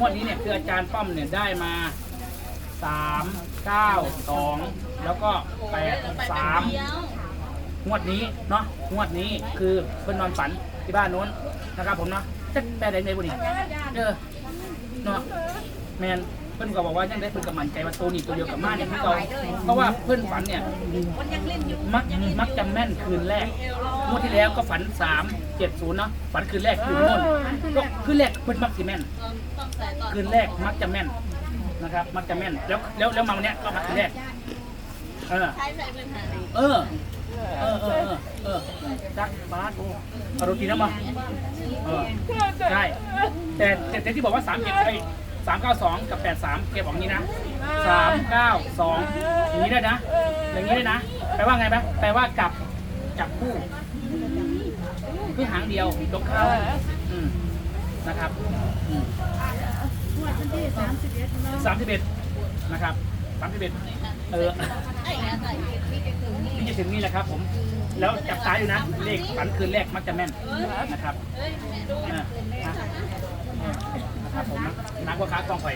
งวดนี้เนี่ยคืออาจารย์ป้อมเนี่ยได้มาสามเก้าสองแล้วก็แปดสามงวดนี้เนาะงวดนี้คือเพิ่นนอนฝันที่บ้านโน้นนะครับผมเนาะจะแปลได้ในบุรีเออเนาะแมน พิ่นก็บอกว่ายังได้เพิ่นกับมั่นใจว่าตัวนี้ตัวเดียวกับมาเนี่ยพี่เราเพราะว่าเพิ่นฝันเนี่ยมักมักจะแม่นคืนแรกงวดที่แล้วก็ฝันสามเจ็ดศูนย์เนาะฝันคืนแรกคืนโน้นก็คืนแรกเพิ่นมักสิแม่นคืนแรกมักจะแม่นนะครับ มักจะแม่นแล้วแล้วแล้วมาวันเนี้ยก็มาคืนแรกเออเออเออเออเออจักบาสโอ้อารถทีน้ำมาเออใช่แต่แต่แต่ที่บอกว่าสามเจ็ดไอ้สามเก้าสองกับแปดสามเก็บบอกงี้นะสามเก้าสองอย่างนี้ได้นะ อย่างนี้ได้นะ แปลว่าไงไหมแปลว่ากลับจับคู่คือหางเดียวยกเข้าอืมนะครับอืมสามสิบเอ็ดนะครับสามสิบเอ็ดเออนี่จะถึงนี่แหละครับ ผม แล้วจับตาอยู่นะ เลขฝันคืนแรกมักจะแม่นนะครับ พ่อค้ากล้องไป